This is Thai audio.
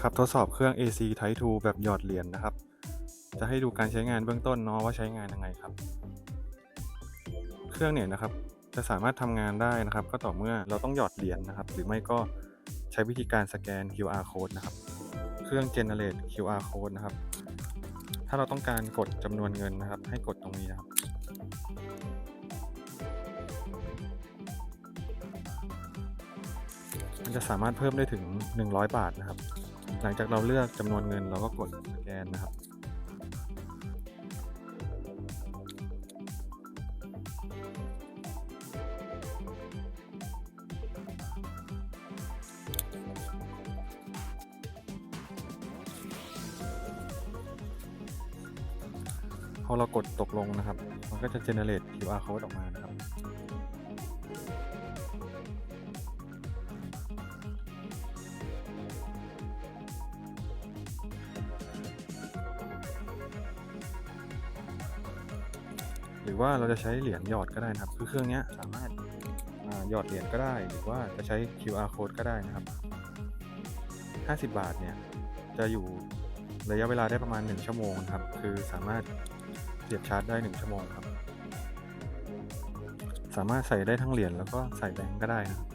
ครับทดสอบเครื่อง AC Type 2 แบบหยอดเหรียญนะครับ จะให้ดูการใช้งานเบื้องต้นเนาะว่าใช้งานยังไงครับ เครื่องเนี่ยนะครับจะสามารถทำงานได้นะครับ ก็ต่อเมื่อเราต้องหยอดเหรียญนะครับ หรือไม่ก็ใช้วิธีการสแกน QR code นะครับ เครื่อง generate QR code นะครับ ถ้าเราต้องการกดจำนวนเงินนะครับ ให้กดตรงนี้นะครับมันจะสามารถเพิ่มได้ถึง 100 บาทนะครับ หลังจากเราเลือกจำนวนเงินเราก็กดสแกนนะครับ พอเรากดตกลงนะครับ มันก็จะ generate QR code ออกมานะครับ หรือว่าเราจะใช้เหรียญหยอดก็ได้นะครับ คือเครื่องนี้สามารถหยอดเหรียญก็ได้ หรือว่าจะใช้ QR code ก็ได้นะครับ 50 บาทเนี่ยจะอยู่ระยะเวลาได้ประมาณ 1 ชั่วโมงนะครับ คือสามารถเสียบชาร์จได้ 1 ชั่วโมงครับ สามารถใส่ได้ทั้งเหรียญแล้วก็ใส่แบงก์ก็ได้นะครับ